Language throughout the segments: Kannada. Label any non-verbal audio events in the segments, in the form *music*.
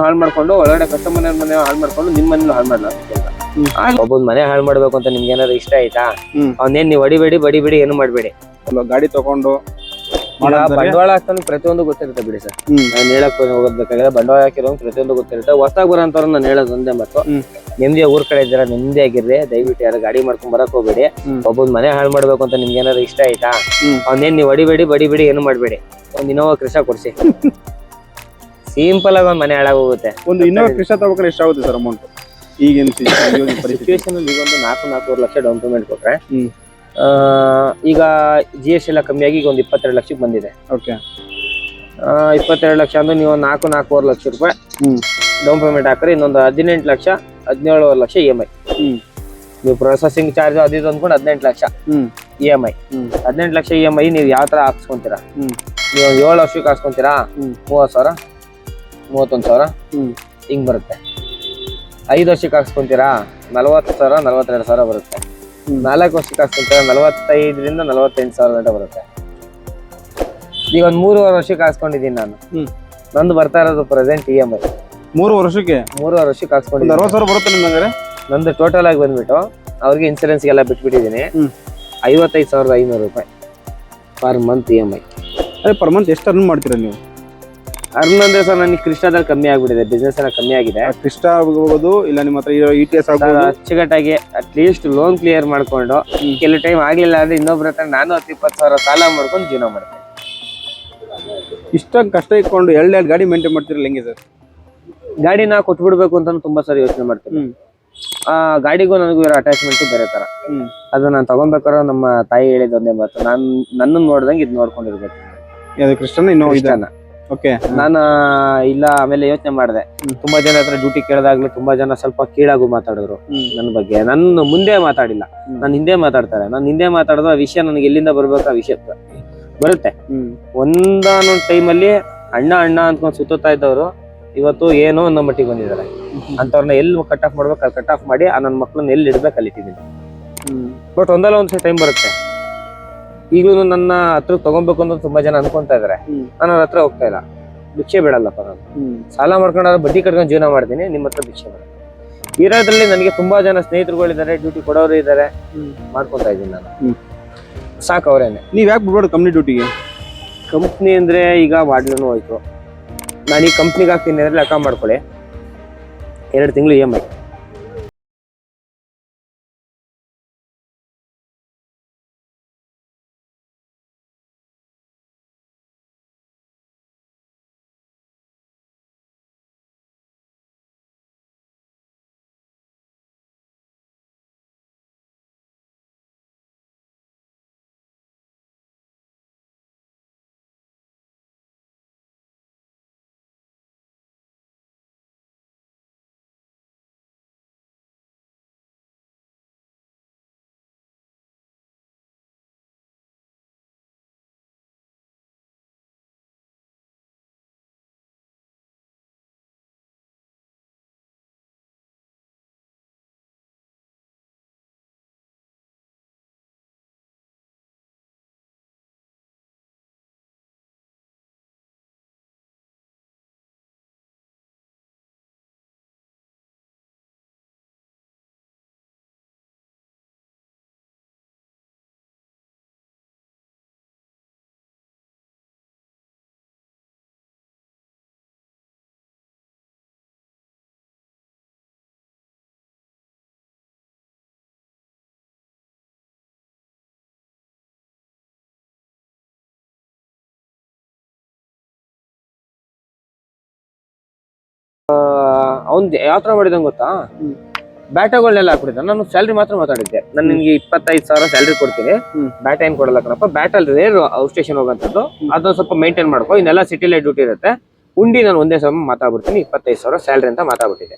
ಮನೆಯನ್ನು ಹಾಳು ಮಾಡ್ಕೊಂಡು ಒಳಗಡೆ ಕಸ್ಟಮರ್ ಮನೆ ಹಾಳು ಮಾಡ್ಕೊಂಡು ನಿಮ್ಮ ಮನೇನು ಹಾಳು ಮಾಡಲ್ಲ ಒಬ್ಬನ್ ಮನೆ ಹಾಳು ಮಾಡ್ಬೇಕು ಅಂತ ನಿಮ್ಗೆ ಏನಾದ್ರು ಇಷ್ಟ ಆಯ್ತಾ. ಅವನೇನ್ ನೀವು ಹೊಡಿಬೇಡಿ ಬಡಿಬೇಡಿ ಏನು ಮಾಡ್ಬೇಡಿ. ಗಾಡಿ ತಗೊಂಡು ಬಂಡವಾಳ ಹಾಕ್ತಾನೆ ಪ್ರತಿಯೊಂದು ಗೊತ್ತಿರುತ್ತೆ ಬಿಡಿ ಸರ್. ನಾನು ಹೇಳಕ್ ಹೋಗ್ಬೇಕಾಗಿದೆ ಬಂಡವಾಳ ಹಾಕಿರೋ ಪ್ರತಿಯೊಂದು ಗೊತ್ತಿರುತ್ತೆ. ಹೊಸದಾಗ ಬರೋಂಥವ್ರು ನಾನು ಹೇಳೋದು ಒಂದೇ ಮತ್ತು ನಿಮ್ದೇ ಊರ್ ಕಡೆ ಇದ್ದೀರಾ ಆಗಿರ್ರಿ ದಯವಿಟ್ಟು ಯಾರು ಗಾಡಿ ಮಾಡ್ಕೊಂಡ್ ಬರಕ್ ಹೋಗ್ಬೇಡಿ. ಒಬ್ಬೊಂದ್ ಒಬ್ಬನ್ ಮನೆ ಹಾಳು ಮಾಡ್ಬೇಕು ಅಂತ ನಿಮ್ಗೆ ಏನಾದ್ರು ಇಷ್ಟ ಆಯ್ತಾ. ಅವನೇನ್ ನೀವು ಹೊಡಿಬೇಡಿ ಬಡಿಬೇಡಿ ಏನು ಮಾಡ್ಬೇಡಿ? ಒಂದ್ ಇನೋವಾ ಕೃಷ ಕೊಡ್ಸಿ. *laughs* ಸಿಂಪಲ್ ಆಗಿ ಒಂದ್ ಮನೆ ಹಾಳಾಗೋಗುತ್ತೆ ಒಂದು ಇನ್ನೊಂದು ಕೃಷಿ ತಗೋಬೇಕಾದ್ರೆ ಎಷ್ಟಾಗುತ್ತೆ ಸರ್ ಅಮೌಂಟ್ ಈಗಿನ *coughs* ಸಿಚುವೇಶನ್ ಅಲ್ಲಿ ಈಗ ಒಂದು ನಾಲ್ಕು ನಾಲ್ಕೂವರೆ ಲಕ್ಷ ಡೌನ್ ಪೇಮೆಂಟ್ ಕೊಟ್ರೆ ಆ, ಈಗ ಜಿ ಎಸ್ ಟಿ ಎಲ್ಲ ಕಮ್ಮಿಯಾಗಿ ಈಗ ಒಂದು ಇಪ್ಪತ್ತೆರಡು ಲಕ್ಷಕ್ಕೆ ಬಂದಿದೆ. ಓಕೆ ಆ, ಇಪ್ಪತ್ತೆರಡು ಲಕ್ಷ ಅಂದ್ರೆ ನೀವು ಒಂದು ನಾಲ್ಕು ನಾಲ್ಕೂವರೆ ಲಕ್ಷ ರೂಪಾಯಿ ಹ್ಮ್. ಡೌನ್ ಪೇಮೆಂಟ್ ಹಾಕ್ರೆ ಇನ್ನೊಂದು ಹದಿನೆಂಟು ಲಕ್ಷ ಹದಿನೇಳುವರೆ ಲಕ್ಷ ಇ ಎಂ ಐ ಹ್ಮ್. ನೀವು ಪ್ರೊಸೆಸಿಂಗ್ ಚಾರ್ಜ್ ಅದು ಇದು ಅಂದ್ಕೊಂಡು ಹದಿನೆಂಟು ಲಕ್ಷ ಹ್ಮ್. ಇ ಎಂ ಐ ಹ್ಮ್. ಹದಿನೆಂಟು ಲಕ್ಷ ಇ ಎಂ ಐ ನೀವು ಯಾವ ಥರ ಹಾಕ್ಸ್ಕೊಂತೀರಾ? ಹ್ಮ್. ನೀವು ಏಳು ವರ್ಷಕ್ಕೆ ಹಾಕ್ಸ್ಕೊಂತೀರಾ? ಹ್ಮ್. ಮೂವತ್ತು ಸಾವಿರ? ಮೂವತ್ತೊಂದು ಸಾವಿರ? ಹಿಂಗೆ ಬರುತ್ತೆ. ಐದು ವರ್ಷಕ್ಕೆ ಹಾಕ್ಸ್ಕೊಂತೀರಾ? ನಲವತ್ತು ಸಾವಿರ ನಲವತ್ತೆರಡು ಸಾವಿರ ಬರುತ್ತೆ. ನಾಲ್ಕು ವರ್ಷಕ್ಕೆ ಹಾಕ್ಸ್ಕೊಂತೀರಾ? ನಲವತ್ತೈದರಿಂದ ನಲವತ್ತೆಂಟು ಸಾವಿರ ಗಂಟೆ ಬರುತ್ತೆ. ಈಗ ಒಂದು ಮೂರುವರೆ ವರ್ಷಕ್ಕೆ ಹಾಕ್ಸ್ಕೊಂಡಿದ್ದೀನಿ ನಾನು. ನಂದು ಬರ್ತಾ ಇರೋದು ಪ್ರೆಸೆಂಟ್ ಇ ಎಂ ಐ ಮೂರು ವರ್ಷಕ್ಕೆ? ಮೂರುವರೆ ವರ್ಷಕ್ಕೆ ಹಾಕ್ಸ್ಕೊಂಡಿದ್ದೀನಿ. ಅರವತ್ತು ಸಾವಿರ ಬರುತ್ತೆ ನಿಮ್ಮ ಹಂಗಾರೆ? ನಂದು ಟೋಟಲ್ ಆಗಿ ಬಂದ್ಬಿಟ್ಟು ಅವ್ರಿಗೆ ಇನ್ಸೂರೆನ್ಸ್ಗೆಲ್ಲ ಬಿಟ್ಬಿಟ್ಟಿದ್ದೀನಿ. ಐವತ್ತೈದು ಸಾವಿರದ ಐನೂರು ರೂಪಾಯಿ. Per month E M I ಅದೇ ಪರ್ ಮಂತ್ ಎಷ್ಟು ಅರ್ನ್ ಮಾಡ್ತೀರಾ ನೀವು? ಅರ್ನ್ ಅಂದ್ರೆ ಸರ್ ನನಗೆ ಕೃಷ್ಣದಲ್ಲಿ ಕಮ್ಮಿ ಆಗ್ಬಿಟ್ಟಿದೆ ಬಿಸ್ನೆಸ್ ಎಲ್ಲ ಕಮ್ಮಿ ಆಗಿದೆ. ಕೃಷ್ಣ ಆಗ್ಬೋದು ಇಲ್ಲ ನಿಮ್ಮ ಹತ್ರ ಇರೋ ಇ ಟಿ ಎಸ್ ಆಗ್ಬೋದು. ಅಚ್ಚುಕಟ್ಟಾಗಿ ಅಟ್ಲೀಸ್ಟ್ ಲೋನ್ ಕ್ಲಿಯರ್ ಮಾಡ್ಕೊಂಡು ಕೆಲವು ಟೈಮ್ ಆಗ್ಲಿಲ್ಲ ಅಂದ್ರೆ ಇನ್ನೊಬ್ರ ಹತ್ರ ನಾನು ಹತ್ತು ಇಪ್ಪತ್ತು ಸಾವಿರ ಸಾಲ ಮಾಡ್ಕೊಂಡು ಜೀವನ ಮಾಡ್ತೇನೆ. ಇಷ್ಟೊಂದು ಕಷ್ಟ ಇಟ್ಕೊಂಡು ಎರಡು ಎರಡು ಗಾಡಿ ಮೇಂಟೈನ್ ಮಾಡ್ತಿರಲ್ಲ ಹೆಂಗೆ ಸರ್? ಗಾಡಿನ ಕೊಟ್ಬಿಡ್ಬೇಕು ಅಂತ ತುಂಬಾ ಸರಿ ಯೋಚನೆ ಮಾಡ್ತೀನಿ. ಹ್ಮ್. ಆ ಗಾಡಿಗೂ ನನಗೂ ಇರೋ ಅಟ್ಯಾಚ್ಮೆಂಟ್ ಬೇರೆ ತರ. ಹ್ಮ್. ಅದು ನಾನು ತಗೊಬೇಕಾದ್ರೆ ನಮ್ಮ ತಾಯಿ ಹೇಳಿದ ಒಂದೇ ಮಾತು. ನಾನು ನನ್ನನ್ನು ನೋಡ್ದಂಗೆ ಇದು ನೋಡ್ಕೊಂಡಿರ್ಬೇಕು. ಅದು ಕೃಷ್ಣನ ಇನ್ನೂ ಇದೆ ಇಷ್ಟನ ಓಕೆ ನಾನು ಇಲ್ಲ ಆಮೇಲೆ ಯೋಚನೆ ಮಾಡಿದೆ. ತುಂಬಾ ಜನ ಹತ್ರ ಡ್ಯೂಟಿ ಕೇಳಿದಾಗ್ಲೂ ತುಂಬಾ ಜನ ಸ್ವಲ್ಪ ಕೀಳಾಗೂ ಮಾತಾಡಿದ್ರು ನನ್ನ ಬಗ್ಗೆ. ನನ್ನ ಮುಂದೆ ಮಾತಾಡಿಲ್ಲ. ನಾನು ಹಿಂದೆ ಮಾತಾಡ್ತಾರೆ. ನಾನು ಹಿಂದೆ ಮಾತಾಡಿದ ಆ ವಿಷಯ ನನಗೆ ಎಲ್ಲಿಂದ ಬರ್ಬೇಕು ಆ ವಿಷಯ ಬರುತ್ತೆ. ಒಂದಾನೊಂದು ಟೈಮಲ್ಲಿ ಅಣ್ಣ ಅಣ್ಣ ಅಂದ್ಕೊಂಡು ಸುತ್ತಾ ಇದ್ದವರು ಇವತ್ತು ಏನೋ ಅನ್ನೋ ಮಟ್ಟಿಗೆ ಬಂದಿದ್ದಾರೆ. ಅಂತವ್ರನ್ನ ಎಲ್ಲಿ ಕಟ್ ಆಫ್ ಮಾಡ್ಬೇಕು ಅಲ್ಲಿ ಕಟ್ ಆಫ್ ಮಾಡಿ ಆ ನನ್ನ ಮಕ್ಳನ್ನ ಎಲ್ಲಿ ಇಡ್ಬೇಕು ಅಲ್ಲಿ ಇಟ್ಟಿದ್ದೀನಿ. ಬಟ್ ಒಂದಲ್ಲ ಒಂದ್ಸಲ ಟೈಮ್ ಬರುತ್ತೆ. ಈಗಲೂ ನನ್ನ ಹತ್ರ ತಗೊಬೇಕು ಅಂತ ತುಂಬಾ ಜನ ಅನ್ಕೊಂತ ಇದಾರೆ. ಹ್ಮ್. ನಾನು ಅವ್ರ ಹತ್ರ ಹೋಗ್ತಾ ಇಲ್ಲ. ಭಿಕ್ಷೆ ಬಿಡಲ್ಲಪ್ಪ ನಾನು. ಸಾಲ ಮಾಡ್ಕೊಂಡಾದ್ರೆ ಬಡ್ಡಿ ಕಟ್ಕೊಂಡು ಜೀವನ ಮಾಡ್ತೀನಿ ನಿಮ್ಮ ಹತ್ರ ಭಿಕ್ಷೆ ಬೇಡ. ಇರೋದ್ರಲ್ಲಿ ನನಗೆ ತುಂಬಾ ಜನ ಸ್ನೇಹಿತರುಗಳಿದ್ದಾರೆ ಡ್ಯೂಟಿ ಕೊಡೋರು ಇದ್ದಾರೆ. ಮಾಡ್ಕೊತಾ ಮಾಡ್ಕೊಂತಾ ಇದ್ದೀನಿ ನಾನು. ಸಾಕು ಅವರೇನೆ. ನೀವ್ ಯಾಕೆ ಬಿಡ್ಬೋದು ಕಂಪ್ನಿ ಡ್ಯೂಟಿಗೆ ಕಂಪ್ನಿ ಅಂದ್ರೆ ಈಗ ವಾಡ್ಲೂ ಹೋಯ್ತು. ನಾನು ಈ ಕಂಪ್ನಿಗೆ ಹಾಕ್ತೀನಿ ಅಂದ್ರೆ ಲೆಕ್ಕ ಮಾಡ್ಕೊಳ್ಳಿ. ಎರಡು ತಿಂಗಳು ಇ ಎಂ ಐ ಅವ್ನ್ ಯಾವ ತರ ಮಾಡಿದಂಗ್ ಗೊತ್ತಾ. ಬ್ಯಾಟಗಳನ್ನೆಲ್ಲ ಹಾಕ್ಬಿಟ್ಟಿದ್ದ ನಾನು ಸ್ಯಾಲ್ರಿ ಮಾತ್ರ ಮಾತಾಡಿದ್ದೆ. ನಾನು ನಿನ್ಗೆ ಇಪ್ಪತ್ತೈದು ಸಾವಿರ ಸ್ಯಾಲ್ರಿ ಕೊಡ್ತೀನಿ. ಬ್ಯಾಟ ಏನ್ ಕೊಡಲ್ಲ ಕಣಪ್ಪ. ಬ್ಯಾಟಲ್ ರೇರ್ ಔಟ್ ಸ್ಟೇಷನ್ ಹೋಗಂತದ್ದು. ಅದನ್ನ ಸ್ವಲ್ಪ ಮೇಂಟೈನ್ ಮಾಡ್ಕೊ. ಇನ್ನೆಲ್ಲ ಸಿಟಿಲೇ ಡ್ಯೂಟಿ ಇರುತ್ತೆ. ಉಂಡಿ ನಾನು ಒಂದೇ ಸಮ ಮಾತಾಡ್ಬಿಡ್ತೀನಿ. ಇಪ್ಪತ್ತೈದು ಸಾವಿರ ಸ್ಯಾಲ್ರಿ ಅಂತ ಮಾತಾಡ್ಬಿಟ್ಟಿದೆ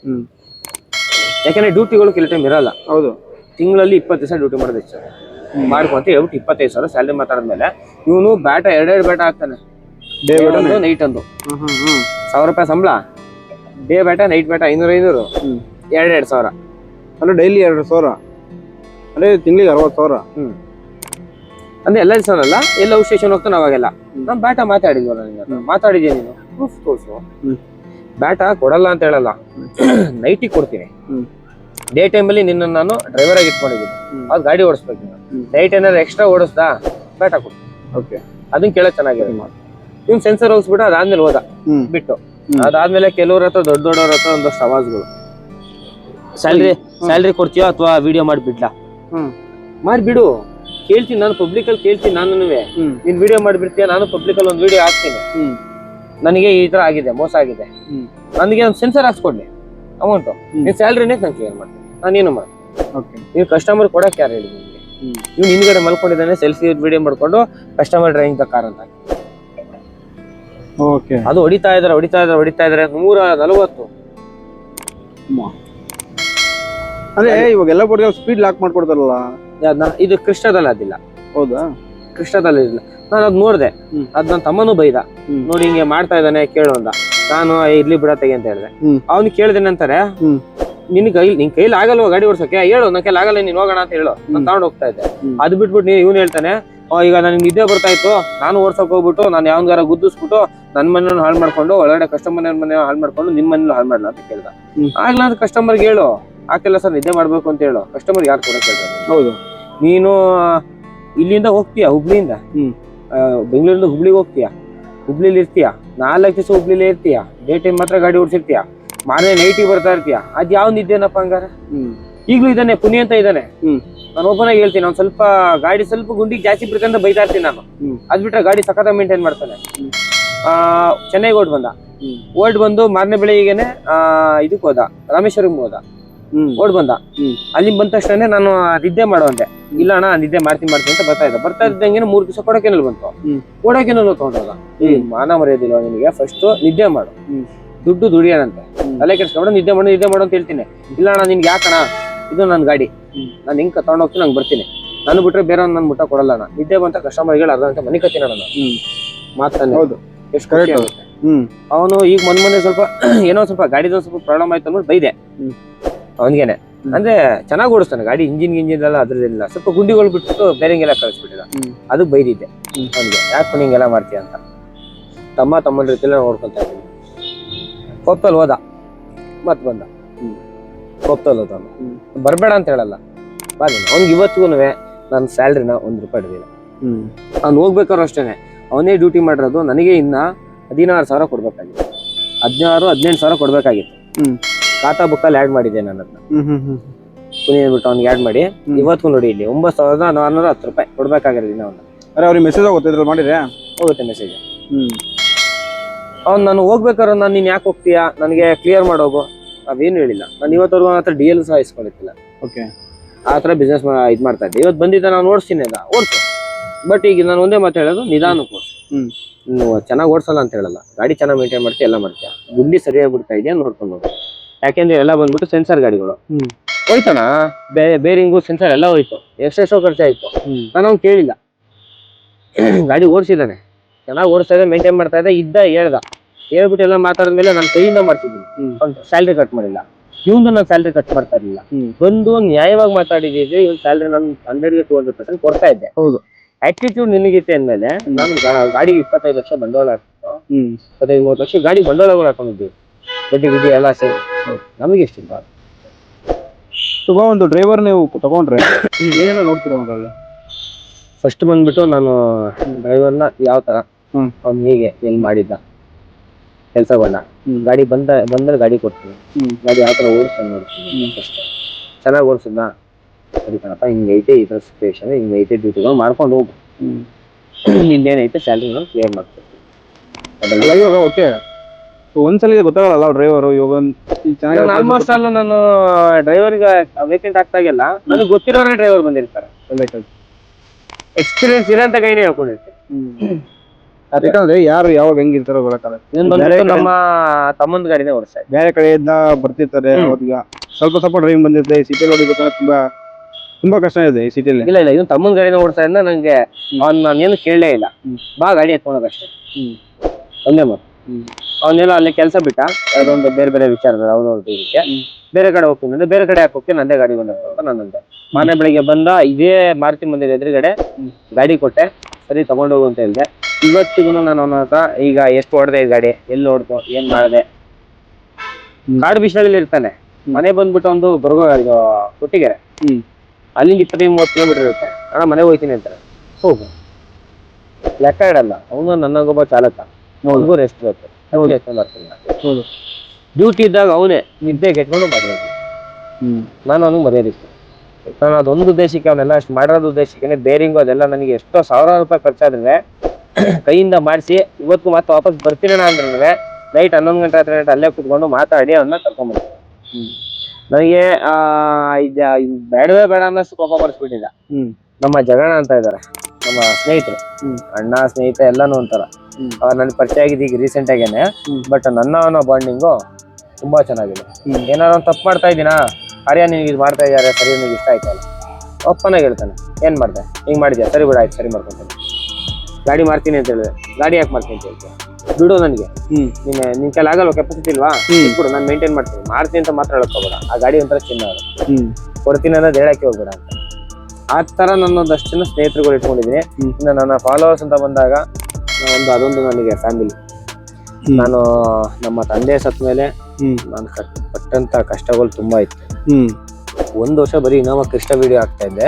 ಯಾಕೆಂದ್ರೆ ಡ್ಯೂಟಿಗಳು ಕೆಲ ಟೈಮ್ ಇರಲ್ಲ. ಹೌದು. ತಿಂಗಳಲ್ಲಿ ಇಪ್ಪತ್ತು ದಿವಸ ಡ್ಯೂಟಿ ಮಾಡೋದು ಇಷ್ಟ. ಮಾಡ್ಕೊಂತ ಹೇಳ್ಬಿಟ್ಟು ಇಪ್ಪತ್ತೈದು ಸಾವಿರ ಸ್ಯಾಲ್ರಿ ಮಾತಾಡಿದ್ಮೇಲೆ ಇವನು ಬ್ಯಾಟ ಎರಡೆರಡು ಬ್ಯಾಟ ಹಾಕ್ತಾನೆ. ಡೇ ನೈಟ್ ಅಂದು ಸಾವಿರ ರೂಪಾಯಿ ಸಂಬಳ. ಡೇ ಬ್ಯಾಟ ನೈಟ್ ಬ್ಯಾಟ ಐನೂರು ಐನೂರು. ಎರಡು ಎರಡು ಸಾವಿರ. ಅಂದ್ರೆ ಡೈಲಿ ಎರಡು ಸಾವಿರ. ಅಂದ್ರೆ ತಿಂಗಳಿಗೆ ಅರವತ್ತು ಸಾವಿರ. ಹ್ಞೂ ಅಂದ್ರೆ ಎಲ್ಲ ದಿವಸ ಅಲ್ಲ ಎಲ್ಲ ಸ್ಟೇಷನ್ ಹೋಗ್ತಾನೆ ಅವಾಗೆಲ್ಲ ನಾನು ಬ್ಯಾಟ ಮಾತಾಡಿದ್ವಲ್ಲ ನಿನ್ನ ಮಾತಾಡಿದ್ಯಾ ನೀನು. ಪ್ರೂಫ್ ತೋರಿಸು. ಬ್ಯಾಟ ಕೊಡಲ್ಲ ಅಂತ ಹೇಳಲ್ಲ. ನೈಟಿಗೆ *clears throat* ಕೊಡ್ತೀನಿ. ಡೇ ಟೈಮಲ್ಲಿ ನಿನ್ನ ನಾನು ಡ್ರೈವರ್ ಆಗಿ ಇಟ್ಕೊಂಡಿದ್ದೀನಿ. ಅದು ಗಾಡಿ ಓಡಿಸ್ಬೇಕು. ನೈಟ್ ಏನಾದ್ರು ಎಕ್ಸ್ಟ್ರಾ ಓಡಿಸ್ದಾ ಬ್ಯಾಟ ಕೊಡ್ತೀನಿ ಓಕೆ ಅದನ್ನ ಕೇಳೋ ಚೆನ್ನಾಗಿದೆ ಇವ್ನು ಸೆನ್ಸರ್ ಹೋಗಿಸ್ಬಿಟ್ಟು ಅದಾದ್ಮೇಲೆ ಹೋದ. ಬಿಟ್ಟು. ಅದಾದ್ಮೇಲೆ ಕೆಲವ್ರ ಹತ್ರ ದೊಡ್ಡ ದೊಡ್ಡವ್ರ ಹತ್ರ ಒಂದಷ್ಟು ಅವಾಜ್ಗಳು ಸ್ಯಾಲ್ರಿ ಸ್ಯಾಲ್ರಿ ಕೊಡ್ತೀಯೋ ಅಥವಾ ವಿಡಿಯೋ ಮಾಡಿಬಿಡ್ಲಾ? ಹ್ಮ್. ಮಾಡಿಬಿಡು. ಕೇಳ್ತೀನಿ ನಾನು ಪಬ್ಲಿಕ್ ಅಲ್ಲಿ ಕೇಳ್ತೀನಿ ನಾನು ನೀನ್ ವಿಡಿಯೋ ಮಾಡ್ಬಿಡ್ತೀಯ? ನಾನು ಪಬ್ಲಿಕ್ ಅಲ್ಲಿ ಒಂದು ವಿಡಿಯೋ ಹಾಕ್ತೀನಿ. ನನಗೆ ಈ ತರ ಆಗಿದೆ ಮೋಸ ಆಗಿದೆ. ನನಗೆ ಒಂದು ಸೆನ್ಸರ್ ಹಾಕ್ಸ್ಕೊಡ್ಲಿ ಅಮೌಂಟು ನೀನ್ ಸ್ಯಾಲ್ರಿನೇ ನಾನು ಕ್ಲಿಯರ್ ಮಾಡ್ತೀನಿ. ನಾನೇನು ಮಾಡಿ? ಓಕೆ ನೀವು ಕಸ್ಟಮರ್ ಕೊಡಕ್ಕೆ ಯಾರು ಹೇಳಿ ನಿಮಗೆ ಇವ್ನು ಹಿಂದ್ಗಡೆ ಮಲ್ಕೊಂಡಿದ್ದಾನೆ ಸೆಲ್ಫಿ ವಿಡಿಯೋ ಮಾಡ್ಕೊಂಡು ಕಸ್ಟಮರ್ ಡ್ರೈವಿಂಗ್ ಅಂತ. ಅದು ಹೊಡಿತಾ ಇದಾರೆ ಹೊಡಿತಾ ಇದಾರೆ ಹೊಡಿತಾ ಇದಾರೆ ನೂರ ನಲವತ್ತು. ಅಂದ್ರೆ ಇವಾಗ ಎಲ್ಲ ಬೋರ್ಡ್ಗಳು ಸ್ಪೀಡ್ ಲಾಕ್ ಮಾಡ್ಕೊಡ್ತಾರಲ್ಲ. ಇದು ಕೃಷ್ಣದಲ್ಲಿ ಅದಿಲ್ಲ. ಹೌದಾ? ಕೃಷ್ಣದಲ್ಲಿ ಇರಲಿಲ್ಲ ನಾನು ಅದ್ ನೋಡ್ದೆ. ಅದ್ ನನ್ನ ತಮ್ಮನೂ ಬೈದ. ನೋಡಿ ಹಿಂಗೆ ಮಾಡ್ತಾ ಇದ್ದಾನೆ ಕೇಳು ಅಂತ. ನಾನು ಇಲ್ಲಿ ಇರ್ಲಿ ಬಿಡ ತೆಗೆ ಅಂತ ಹೇಳಿದೆ. ಅವನು ಕೇಳಿದೆ ಅಂತಾರೆ ನಿನ್ ಕೈ ನಿನ್ ಕೈಲಿ ಆಗಲ್ವಾ ಗಾಡಿ ಓಡ್ಸಕ್ಕೆ ಹೇಳು ನನ್ನ ಕೈಲಿ ಆಗಲ್ಲ ನೀನ್ ಹೋಗೋಣ ಅಂತ ಹೇಳು. ನಾನು ತಗೊಂಡು ಹೋಗ್ತಾ ಇದ್ದೆ. ಅದ್ ಅದು ಬಿಟ್ಬಿಟ್ಟು ನೀ ಇವ್ನು ಹೇಳ್ತಾನೆ "ಆ, ಈಗ ನನಗೆ ನಿದ್ದೆ ಬರ್ತಾ ಇತ್ತು. ನಾನು ಓಡ್ಸೋಕೆ ಹೋಗ್ಬಿಟ್ಟು ನಾನು ಯಾವನ್ಗಾರ ಗುದ್ದಿಸ್ಬಿಟ್ಟು ನನ್ನ ಮನೆಯನ್ನು ಹಾಳು ಮಾಡ್ಕೊಂಡು ಒಳಗಡೆ ಕಸ್ಟಮರ್ ಮನೆ ಹಾಳು ಮಾಡ್ಕೊಂಡು ನಿಮ್ಮ ಮನೇಲಿ ಹಾಳು ಮಾಡಲ್ಲ ಅಂತ ಕೇಳ್ದ. ಆಗ್ಲಾ ಅಂತ ಕಸ್ಟಮರ್ಗೆ ಹೇಳು. ಆ ಸರ್ ನಿದ್ದೆ ಮಾಡ್ಬೇಕು ಅಂತ ಹೇಳು. ಕಸ್ಟಮರ್ ಯಾರು ಕೂಡ ಕೇಳ್ತಾರೆ ಹೌದು. ನೀನು ಇಲ್ಲಿಂದ ಹೋಗ್ತೀಯಾ? ಹುಬ್ಳಿಯಿಂದ? ಬೆಂಗಳೂರಿಂದ ಹುಬ್ಳಿಗೆ ಹೋಗ್ತೀಯಾ? ಹುಬ್ಳಿಲಿ ಇರ್ತೀಯಾ? ನಾಲ್ಕು ದಿವಸ ಹುಬ್ಳಿಲಿ ಇರ್ತೀಯಾ? ಡೇ ಟೈಮ್ ಮಾತ್ರ ಗಾಡಿ ಓಡಿಸಿರ್ತೀಯಾ? ಮಾರನೇ ನೈಟಿಗೆ ಬರ್ತಾ ಇರ್ತೀಯ? ಅದ್ ಯಾವ ನಿದ್ದೆನಪ್ಪ ಹಂಗಾರ? ಹ್ಮ್. ಈಗಲೂ ಇದ್ದಾನೆ ಪುನಿ ಅಂತ ಇದ್ದಾನೆ. ಹ್ಮ್. ನಾನು ಓಪನ್ ಆಗಿ ಹೇಳ್ತೀನಿ ಅವ್ನು ಸ್ವಲ್ಪ ಗಾಡಿ ಸ್ವಲ್ಪ ಗುಂಡಿ ಜಾಸ್ತಿ ಬಿಡ್ಕಂತ ಬೈತಾ ಇರ್ತೀನಿ ನಾನು. ಅದ್ ಬಿಟ್ರೆ ಗಾಡಿ ಸಖತ ಮೇಂಟೈನ್ ಮಾಡ್ತಾನೆ. ಆ ಚೆನ್ನೈಗೆ ಓಡ್ ಬಂದ. ಓಲ್ಡ್ ಓಡ್ ಬಂದು ಮಾರನೇ ಬೆಳಿಗ್ಗೆನೆ ಆ ಇದಕ್ಕೆ ಹೋದ ರಾಮೇಶ್ವರಂಗೆ ಹೋದ. ಓಡ್ ಬಂದ. ಅಲ್ಲಿ ಬಂದ ತಕ್ಷಣ ನಾನು ನಿದ್ದೆ ಮಾಡುವಂತೆ ಇಲ್ಲ ಅಣ್ಣ ನಿದ್ದೆ ಮಾಡ್ತೀನಿ ಮಾಡ್ತೀನಿ ಅಂತ ಬರ್ತಾ ಇದ್ದ. ಬರ್ತಾ ಇದ್ದಂಗೆ ಮೂರ್ ದಿವಸ ಕೊಡೋಕೆನಲ್ಲಿ ಬಂತು. ಕೊಡೋಕೆ ತಗೊಂಡೋಗ ತಗೊಂಡೋದ. ಮಾನ ಮರ್ಯಾದಿಲ್ಲ ನಿನಗೆ? ಫಸ್ಟ್ ನಿದ್ದೆ ಮಾಡು. ದುಡ್ಡು ದುಡಿಯೋಣಂತೆ. ತಲೆ ಕೆಡ್ಸ್ಕೊಂಡು ನಿದ್ದೆ ಮಾಡು ನಿದ್ದೆ ಮಾಡು ಅಂತ ಹೇಳ್ತೀನಿ. ಇಲ್ಲ ಅಣ್ಣ ನಿನ್ಗೆ ಯಾಕಣ ಇದು ನನ್ನ ಗಾಡಿ. ನಾನು ಹಿಂಗ್ ತಗೊಂಡ್ ಹೋಗ್ತೀನಿ ನಂಗೆ ಬರ್ತೀನಿ. ನಾನು ಬಿಟ್ರೆ ಬೇರೆ ನನ್ ಮುಟ್ಟ ಕೊಡಲ್ಲ ನಾನು. ನಿದ್ದೆ ಬಂತ ಕಸ್ಟಮರ್ಗಳು ಅರ್ಧ ಗಂಟೆ ಮನೆ ಕತ್ತೀನಿ ನಾನು. ಮಾತಾನೆ ಹೌದು. ಎಷ್ಟು ಖುಷಿ ಆಗುತ್ತೆ. ಹ್ಮ್. ಅವನು ಈಗ ಮೊನ್ನೆ ಮೊನ್ನೆ ಸ್ವಲ್ಪ *clears throat* ಏನೋ ಸ್ವಲ್ಪ ಗಾಡಿದ ಸ್ವಲ್ಪ ಪ್ರಾಬ್ಲಮ್ ಆಯ್ತು ಅಂದ್ಬಿಟ್ಟು ಬೈದೆ. ಅವನಿಗೇನೆ. ಅಂದ್ರೆ ಚೆನ್ನಾಗಿ ಓಡಿಸ್ತಾನೆ ಗಾಡಿ ಇಂಜಿನ್ ಗಿಂಜಿನ್ ಎಲ್ಲ ಅದ್ರದ್ದಿಲ್ಲ. ಸ್ವಲ್ಪ ಗುಂಡಿಗಳು ಬಿಟ್ಬಿಟ್ಟು ಬೇರೆಂಗೆಲ್ಲ ಕಳಿಸ್ಬಿಟ್ಟಿದ. ಅದು ಬೈದಿದ್ದೆ. ಅವನಿಗೆ ಯಾಕೆ ಹಿಂಗೆಲ್ಲ ಮಾಡ್ತೀಯ ಅಂತ. ತಮ್ಮ ತಮ್ಮನ ರೀತಿಯಲ್ಲ ನೋಡ್ಕೊಂತ ಇದ್ದೀನಿ. ಹೋದ ಮತ್ತೆ ಬಂದ. ಹ್ಮ್. ತಾನು. ಬರಬೇಡ ಅವನು ಹ್ಮ್. ಬರ್ಬೇಡ ಅಂತ ಹೇಳಲ್ಲ. ಬಾ ನೀನು ಅವ್ನಿಗೆ ಇವತ್ತಿಗೂ ನನ್ನ ಸ್ಯಾಲ್ರಿನ ಒಂದು ರೂಪಾಯಿ ಇಡಲಿಲ್ಲ ಅವ್ನು ಹೋಗ್ಬೇಕಾದ್ರು ಅಷ್ಟೇ ಅವನೇ ಡ್ಯೂಟಿ ಮಾಡಿರೋದು ನನಗೆ ಇನ್ನ ಹದಿನಾರು ಸಾವಿರ ಕೊಡ್ಬೇಕಾಗಿತ್ತು. ಹದಿನಾರು ಹದಿನೆಂಟು ಸಾವಿರ ಕೊಡ್ಬೇಕಾಗಿತ್ತು. ಖಾತಾ ಬುಕ್ಕಲ್ಲಿ ಆ್ಯಡ್ ಮಾಡಿದ್ದೆ ನಾನು ಅದನ್ನ. ಪುನಿ ಅಂದ್ಬಿಟ್ಟು ಅವ್ನಿಗೆ ಆ್ಯಡ್ ಮಾಡಿ. ಇವತ್ತು ಇವತ್ತಿಗೂ ನೋಡಿ ಇಲ್ಲಿ ಒಂಬತ್ತು ಸಾವಿರದ ನಾನ್ನೂರ ಹತ್ತು ರೂಪಾಯಿ ಕೊಡ್ಬೇಕಾಗಿರೋದು ಇನ್ನ ಅವ್ನು ಅರೆ ಅವ್ರಿಗೆ ಮೆಸೇಜ್ ಆಗುತ್ತೆ ಇದ್ರಲ್ಲಿ ಮಾಡಿದ್ರೆ? ಹೋಗುತ್ತೆ ಮೆಸೇಜ್ ಹ್ಮ್. ಅವ್ನು ನಾನು ಹೋಗ್ಬೇಕಾದ್ರೆ ನಾನು ನೀನು ಯಾಕೆ ಹೋಗ್ತೀಯಾ? ನನಗೆ ಕ್ಲಿಯರ್ ಮಾಡೋಗು ಅವೇನು ಹೇಳಿಲ್ಲ. ನಾನು ಇವತ್ತವರೆಗೂ ನನ್ನ ಹತ್ರ ಡಿ ಎಲ್ ಸಹ ಇಸ್ಕೊಂಡಿರ್ತಿಲ್ಲ. ಓಕೆ ಆ ಥರ ಬಿಸ್ನೆಸ್ ಇದು ಮಾಡ್ತಾ ಇದ್ದೆ. ಇವತ್ತು ಬಂದಿದ್ದ ನಾನು ಓಡಿಸ್ತೀನಿ ಅದ ಓಡಿಸು. ಬಟ್ ಈಗ ನಾನು ಒಂದೇ ಮಾತು ಹೇಳೋದು ನಿಧಾನಕ್ಕೆ ಓಡಿಸು. ಹ್ಞೂ ಚೆನ್ನಾಗಿ ಓಡಿಸಲ್ಲ ಅಂತ ಹೇಳಲ್ಲ. ಗಾಡಿ ಚೆನ್ನಾಗಿ ಮೇಂಟೈನ್ ಮಾಡ್ತೀಯ ಎಲ್ಲ ಮಾಡ್ತೀಯ. ಗುಂಡಿ ಸರಿಯಾಗಿ ಬಿಡ್ತಾ ಇದೆಯಾ ನೋಡ್ಕೊಂಡು ಹೋಗು. ಯಾಕೆಂದ್ರೆ ಎಲ್ಲ ಬಂದ್ಬಿಟ್ಟು ಸೆನ್ಸರ್ ಗಾಡಿಗಳು. ಹ್ಞೂ ಹೋಯ್ತಣ ಬೇರಿಂಗು ಸೆನ್ಸರ್ ಎಲ್ಲ ಹೋಯ್ತು. ಎಷ್ಟೆಷ್ಟೋ ಖರ್ಚಾಯ್ತು. ನಾನು ಅವ್ನು ಕೇಳಿಲ್ಲ. *clears throat* ಗಾಡಿ ಓಡಿಸಿದ್ದಾನೆ ಚೆನ್ನಾಗಿ ಓಡಿಸ್ತಾ ಇದೆ ಮೇಂಟೈನ್ ಮಾಡ್ತಾ ಇದ್ದೆ ಇದ್ದ ಹೇಳ್ದ. ಹೇಳ್ಬಿಟ್ಟು ಎಲ್ಲ ಮಾತಾಡಿದ್ಮೇಲೆ ನಾನು ಕೈಯಿಂದ ಮಾಡ್ತಿದ್ದೀನಿ. ಅವ್ನು ಸ್ಯಾಲ್ರಿ ಕಟ್ ಮಾಡಿಲ್ಲ. ಇವಂದು ನಾನು ಸ್ಯಾಲ್ರಿ ಕಟ್ ಮಾಡ್ತಾ ಇರಲಿಲ್ಲ. ಬಂದು ನ್ಯಾಯವಾಗಿ ಮಾತಾಡಿದ್ದೀವಿ ಇವ್ನ ಸ್ಯಾಲ್ರಿ ನಾನು ಹಂಡ್ರೆಡ್ಗೆ ಟೂ ಹಂಡ್ರೆಡ್ ಪರ್ಸೆಂಟ್ ಕೊಡ್ತಾ ಇದ್ದೆ. ಹೌದು. ಆಟಿಟ್ಯೂಡ್ ನಿನಗಿತ್ತೆ ಅಂದ್ಮೇಲೆ ನಾನು ಗಾಡಿ ಗಾಡಿಗೆ ಇಪ್ಪತ್ತೈದು ಲಕ್ಷ ಬಂಡವಾಳ ಹಾಕ್ತು ಇಪ್ಪತ್ತೈದು ಮೂವತ್ತು ಲಕ್ಷ ಗಾಡಿ ಬಂಡವಾಳಗಳು ಹಾಕೊಂಡಿದ್ವಿ. ಬಡ್ಡಿ ಬಿಡಿ ಎಲ್ಲ ಸೇರಿ. ನಮಗೆ ಎಷ್ಟಿಲ್ಲ ತುಂಬ ಒಂದು ಡ್ರೈವರ್ ನೀವು ತಗೊಂಡ್ರೆ ಏನೆಲ್ಲ ನೋಡ್ತೀರ ಫಸ್ಟ್ ಬಂದ್ಬಿಟ್ಟು ನಾನು ಡ್ರೈವರ್ನ ಯಾವ ತರ? ಹ್ಮ್. ಅವ್ನು ಹೀಗೆ ಎಲ್ಲಿ ಮಾಡಿದ್ದ? ಕೆಲಸಗಳನ್ನ. ಗಾಡಿ ಬಂದ ಬಂದ್ರೆ ಗಾಡಿ ಕೊಡ್ತೀನಿ. ಗಾಡಿ ಯಾವ ಥರ ಓಡಿಸ್ತಾನೆ ನೋಡ್ತೀನಿ. ಚೆನ್ನಾಗಿ ಓಡಿಸಿದ್ನ? ಸರಿ ಕಣಪ್ಪ ಐತೆ ಈ ಥರ ಸಿಚುವೇಶನ್ ಐತೆ ಡ್ಯೂಟಿಗಳು ಮಾಡ್ಕೊಂಡು ಹೋಗು. ನಿಂದೇನೈತೆ ಸ್ಯಾಲ್ರಿ ನಾನು ಕ್ಲಿಯರ್ ಮಾಡ್ತೀನಿ ಅದೆಲ್ಲ ಇವಾಗ ಓಕೆ. ಒಂದ್ಸಲ ಗೊತ್ತಾಗಲ್ಲ ಡ್ರೈವರು ಇವಾಗ ಚೆನ್ನಾಗಿ ಆಲ್ಮೋಸ್ಟ್ ಅಲ್ಲ ನಾನು ಡ್ರೈವರ್ಗೆ ವೇಕೆಂಟ್ ಆಗ್ತಾಗೆಲ್ಲ ನನಗೆ ಗೊತ್ತಿರೋರೇ ಡ್ರೈವರ್ ಬಂದಿರ್ತಾರೆ. ಎಕ್ಸ್ಪೀರಿಯನ್ಸ್ ಇರೋಂಥ ಕೈನೇ ಹೇಳ್ಕೊಂಡಿರ್ತೀನಿ. ಯಾಕಂದ್ರೆ ಯಾರು ಯಾವಾಗ ಹೆಂಗಿರ್ತಾರೋ ಗೊತ್ತಾಗಲ್ಲ. ಬಂದ್ಬಿಟ್ಟು ನಮ್ಮ ತಮ್ಮಂದ ಗಾಡಿನೇ ಓಡಿಸ್ತಾ ಇದ್ದೆ ಬೇರೆ ಕಡೆಯಿಂದ ಬರ್ತಿರ್ತಾರೆ. ಅವ್ರಿಗೆ ಸ್ವಲ್ಪ ಸ್ವಲ್ಪ ಡ್ರೈವಿಂಗ್ ಬಂದಿರುತ್ತೆ ಈ ಸಿಟಿಯಲ್ಲಿ ಹೊಡಿಬೇಕಂದ್ರೆ ತುಂಬಾ ತುಂಬಾ ಕಷ್ಟ ಇದೆ ಈ ಸಿಟಿಯಲ್ಲಿ ಇಲ್ಲ ಇಲ್ಲ ಇದನ್ನ ತಮ್ಮನ ಗಾಡಿನ ಓಡಿಸ್ತಾ ಇದ್ದ ನಂಗೆ ಅವ್ನ್ ನಾನೇನು ಕೇಳಲೇ ಇಲ್ಲ. ಬಾ ಗಾಡಿ ಎತ್ಕೊಂಡೋಗ ಅಷ್ಟೇ. ಒಂದೇ ಮಾತು. ಅವನ್ನೆಲ್ಲ ಅಲ್ಲಿ ಕೆಲಸ ಬಿಟ್ಟ. ಅದೊಂದು ಬೇರೆ ಬೇರೆ ವಿಚಾರ ಅವ್ನು ಇದಕ್ಕೆ. ಬೇರೆ ಕಡೆ ಹೋಗ್ತೀನಿ ಅಂದ್ರೆ ಬೇರೆ ಕಡೆ ಯಾಕೆ ಹೋಗ್ತೀನಿ ನಂದೇ ಗಾಡಿ ಬಂದ ನಾನಂದೆ ಮನೆ ಬೆಳಿಗ್ಗೆ ಬಂದ ಇದೇ ಮಾರುತಿ ಮಂದಿರ ಎದುರುಗಡೆ ಗಾಡಿ ಕೊಟ್ಟೆ. ಸರಿ ತಗೊಂಡೋಗು ಅಂತ ಹೇಳಿದೆ. ಇವತ್ತಿಗೂ ನಾನು ಅವನ ಹತ್ರ ಈಗ ಎಷ್ಟು ಹೊಡೆದೆ ಈ ಗಾಡಿ? ಎಲ್ಲಿ ಹೊಡ್ತು ಏನ್ ಮಾಡಿದೆ. ಕಾಡು ಬಿಸಿಲಲ್ಲಿ ಇರ್ತಾನೆ. ಮನೆ ಬಂದ್ಬಿಟ್ಟು ಒಂದು ಬರ್ಗೋ ಇದು ಕೊಟ್ಟಿಗೆರೆ. ಹ್ಮ್. ಅಲ್ಲಿಂದ ಇಪ್ಪತ್ತೈದು ಮೂವತ್ತು ಕಿಲೋಮೀಟರ್ ಇರುತ್ತೆ. ಅಣ್ಣ ಮನೆಗೆ ಹೋಯ್ತೀನಿ ಅಂತಾರೆ. ಹೋಗು ಲೆಕ್ಕ ಇಡಲ್ಲ. ಅವನು ನನ್ನಗೊಬ್ಬ ಚಾಲಕ. ಅವನಿಗೂ ರೆಸ್ಟ್ ಇರುತ್ತೆ ಬರ್ತೀನಿ. ಡ್ಯೂಟಿ ಇದ್ದಾಗ ಅವನೇ ನಿದ್ದೆ ಕೆಟ್ಕೊಂಡು ಹ್ಮ್. ನಾನು ಅವನಿಗೆ ಮರ್ಯಾದಿತ್ತು ನಾನು ಅದೊಂದು ಉದ್ದೇಶಕ್ಕೆ ಅವನ್ನೆಲ್ಲ ಅಷ್ಟು ಮಾಡಿರೋದು ಉದ್ದೇಶಕ್ಕೆ ಬೇರಿಂಗು ಅದೆಲ್ಲ ನನಗೆ ಎಷ್ಟೋ ಸಾವಿರಾರು ರೂಪಾಯಿ ಖರ್ಚಾದ್ರೆ *coughs* ಕೈಯಿಂದ ಮಾಡಿಸಿ ಇವತ್ತು ಮತ್ತೆ ವಾಪಸ್ ಬರ್ತೀನಿ ಅಂದ್ರೆ ನೈಟ್ ಹನ್ನೊಂದು ಗಂಟೆ ಹತ್ತು ಗಂಟೆ ಅಲ್ಲೇ ಕುತ್ಕೊಂಡು ಮಾತಾಡಿ ಅವನ್ನ ಕರ್ಕೊಂಡ್ಬಂದು ಹ್ಮ್. ನನಗೆ ಆ ಇದ ಬೇಡವೇ ಬೇಡ ಅನ್ನಷ್ಟು ಕೋಪ ಬರ್ಸ್ಬಿಟ್ಟಿದ್ದ. ಹ್ಮ್. ನಮ್ಮ ಜಗಣ ಅಂತ ಇದ್ದಾರೆ ನಮ್ಮ ಸ್ನೇಹಿತರು. ಅಣ್ಣ ಸ್ನೇಹಿತ ಎಲ್ಲಾನು ಅಂತಾರ. ಅವ್ರ ನನಗೆ ಪರಿಚಯ ಆಗಿದ್ದು ಈಗ ರೀಸೆಂಟ್ ಆಗೇನೆ ಬಟ್ ನನ್ನ ಅನ್ನೋ ಬಾಂಡಿಂಗು ತುಂಬಾ ಚೆನ್ನಾಗಿದೆ. ಏನಾರ ಏನಾದ್ರು ಒಂದು ತಪ್ಪು ಮಾಡ್ತಾ ಇದ್ದೀನಾ? ಅರ್ಯ ನಿನ್ಗೆ ಇದು ಮಾಡ್ತಾ ಇದ್ದಾರೆ ಸರಿ ನಿನಗೆ ಇಷ್ಟ ಆಯ್ತಲ್ಲ ಒಪ್ಪನಾಗ ಹೇಳ್ತಾನೆ ಏನ್ ಮಾಡ್ದೆ? ಹಿಂಗ್ ಮಾಡಿದ್ಯಾ? ಸರಿ ಬಿಡ ಆಯ್ತು ಸರಿ ಮಾಡ್ಕೊಂತಾನೆ. ಗಾಡಿ ಮಾಡ್ತೀನಿ ಅಂತ ಹೇಳಿದೆ ಗಾಡಿ ಯಾಕೆ ಮಾಡ್ತೀನಿ ಅಂತ ಹೇಳ್ತೀನಿ ಬಿಡು ನನಗೆ. ಹ್ಮ್. ನಿನ್ನ ನಿನ್ ಕೈಲಿ ಆಗಲ್ವಾ ಕೆಪಾಸಿಟಿ ಇಲ್ವಾ. ಬಿಡು ನಾನು ಮೇಂಟೈನ್ ಮಾಡ್ತೀನಿ. ಮಾಡ್ತೀನಿ ಅಂತ ಮಾತ್ರ ಹೇಳ್ಕೋಬೇಡ ಆ ಗಾಡಿ ಒಂಥರ ಚಿನ್ನ. ಹ್ಮ್. ಕೊಡ್ತೀನಿ ಅನ್ನೋದು ಹೇಳಕ್ಕೆ ಹೋಗ್ಬೇಡ ಅಂತ. ಆ ತರ ನನ್ನೊಂದಷ್ಟು ಜನ ಸ್ನೇಹಿತರುಗಳು ಇಟ್ಕೊಂಡಿದ್ದೀನಿ. ಇನ್ನು ನನ್ನ ಫಾಲೋವರ್ಸ್ ಅಂತ ಬಂದಾಗ ಒಂದು ಅದೊಂದು ನನಗೆ ಫ್ಯಾಮಿಲಿ ನಾನು ನಮ್ಮ ತಂದೆ ಸತ್ ಮೇಲೆ ನಾನು ಕಟ್- ಪಟ್ಟಂತ ಕಷ್ಟಗಳು ತುಂಬಾ ಇತ್ತು. ಹ್ಮ್. ಒಂದು ವರ್ಷ ಬರೀ ಇನ್ನೋವಾ ಕೃಷ್ಣ ವಿಡಿಯೋ ಆಗ್ತಾ ಇದ್ದೆ.